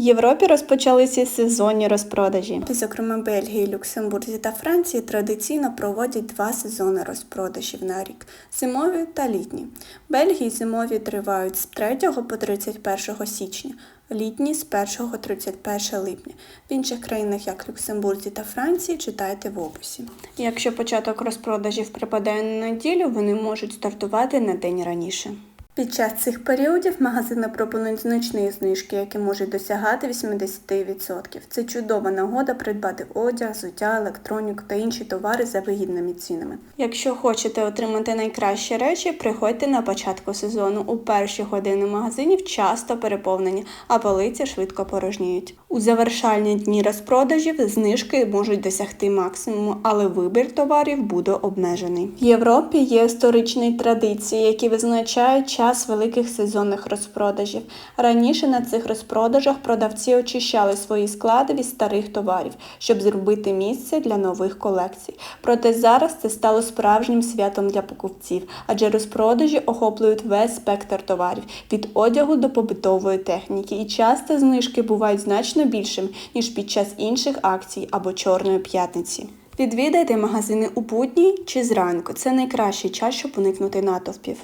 Європі розпочалися сезонні розпродажі. Зокрема, Бельгії, Люксембурзі та Франції традиційно проводять два сезони розпродажів на рік зимові та літні. В Бельгії зимові тривають з 3 по 31 січня, літні з 1 31 липня. В інших країнах, як Люксембурзі та Франції, читайте в описі. Якщо початок розпродажів припадає на неділю, вони можуть стартувати на день раніше. Під час цих періодів магазини пропонують значні знижки, які можуть досягати 80%. Це чудова нагода придбати одяг, взуття, електроніку та інші товари за вигідними цінами. Якщо хочете отримати найкращі речі, приходьте на початку сезону. У перші години магазинів часто переповнені, а полиці швидко порожніють. У завершальні дні розпродажів знижки можуть досягти максимуму, але вибір товарів буде обмежений. В Європі є історичні традиції, які визначають час великих сезонних розпродажів. Раніше на цих розпродажах продавці очищали свої склади від старих товарів, щоб зробити місце для нових колекцій. Проте зараз це стало справжнім святом для покупців, адже розпродажі охоплюють весь спектр товарів від одягу до побутової техніки, і часто знижки бувають значно більшими, ніж під час інших акцій або Чорної п'ятниці. Відвідайте магазини у будні чи зранку. Це найкращий час, щоб уникнути натовпів.